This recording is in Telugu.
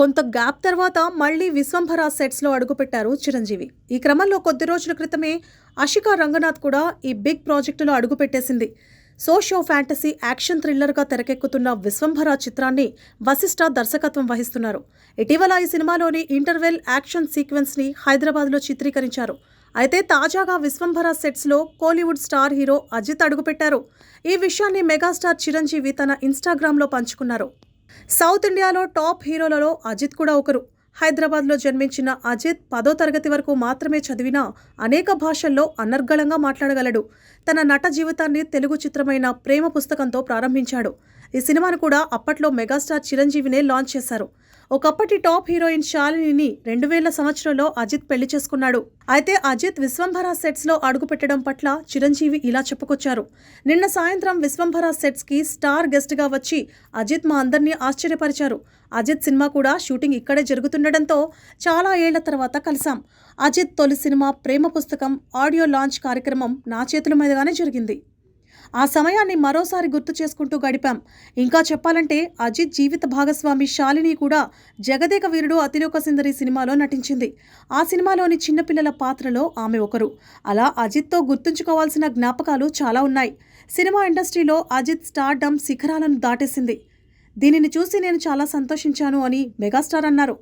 కొంత గ్యాప్ తర్వాత మళ్ళీ విశ్వంభర సెట్స్లో అడుగుపెట్టారు చిరంజీవి. ఈ క్రమంలో కొద్ది రోజుల క్రితమే అషికా రంగనాథ్ కూడా ఈ బిగ్ ప్రాజెక్టులో అడుగుపెట్టేసింది. సోషో ఫ్యాంటసీ యాక్షన్ థ్రిల్లర్గా తెరకెక్కుతున్న విశ్వంభర చిత్రాన్ని వశిష్ఠ దర్శకత్వం వహిస్తున్నారు. ఇటీవల ఈ సినిమాలోని ఇంటర్వెల్ యాక్షన్ సీక్వెన్స్ని హైదరాబాద్లో చిత్రీకరించారు. అయితే తాజాగా విశ్వంభర సెట్స్లో కోలీవుడ్ స్టార్ హీరో అజిత్ అడుగుపెట్టారు. ఈ విషయాన్ని మెగాస్టార్ చిరంజీవి తన ఇన్స్టాగ్రామ్లో పంచుకున్నారు. సౌత్ ఇండియాలో టాప్ హీరోలలో అజిత్ కూడా ఒకరు. హైదరాబాద్లో జన్మించిన అజిత్ పదో తరగతి వరకు మాత్రమే చదివినా అనేక భాషల్లో అనర్గళంగా మాట్లాడగలడు. తన నట జీవితాన్ని తెలుగు చిత్రమైన ప్రేమ పుస్తకంతో ప్రారంభించాడు. ఈ సినిమాను కూడా అప్పట్లో మెగాస్టార్ చిరంజీవినే లాంచ్ చేశారు. ఒకప్పటి టాప్ హీరోయిన్ శాలినిని రెండు వేల సంవత్సరంలో అజిత్ పెళ్ళి చేసుకున్నాడు. అయితే అజిత్ విశ్వంభర సెట్స్లో అడుగుపెట్టడం పట్ల చిరంజీవి ఇలా చెప్పుకొచ్చారు. నిన్న సాయంత్రం విశ్వంభర సెట్స్కి స్టార్ గెస్ట్గా వచ్చి అజిత్ మా అందరినీ ఆశ్చర్యపరిచారు. అజిత్ సినిమా కూడా షూటింగ్ ఇక్కడే జరుగుతుండటంతో చాలా ఏళ్ళ తర్వాత కలిసాం అజిత్ తొలి సినిమా ప్రేమ పుస్తకం ఆడియో లాంచ్ కార్యక్రమం నా చేతుల మీదుగానే జరిగింది. ఆ సమయాన్ని మరోసారి గుర్తు చేసుకుంటూ గడిపాం. ఇంకా చెప్పాలంటే అజిత్ జీవిత భాగస్వామి శాలిని కూడా జగదేక వీరుడు అతిలోక సుందరి సినిమాలో నటించింది. ఆ సినిమాలోని చిన్నపిల్లల పాత్రలో ఆమె ఒకరు. అలా అజిత్తో గుర్తుంచుకోవాల్సిన జ్ఞాపకాలు చాలా ఉన్నాయి. సినిమా ఇండస్ట్రీలో అజిత్ స్టార్డమ్ శిఖరాలను దాటేసింది. దీనిని చూసి నేను చాలా సంతోషించాను అని మెగాస్టార్ అన్నారు.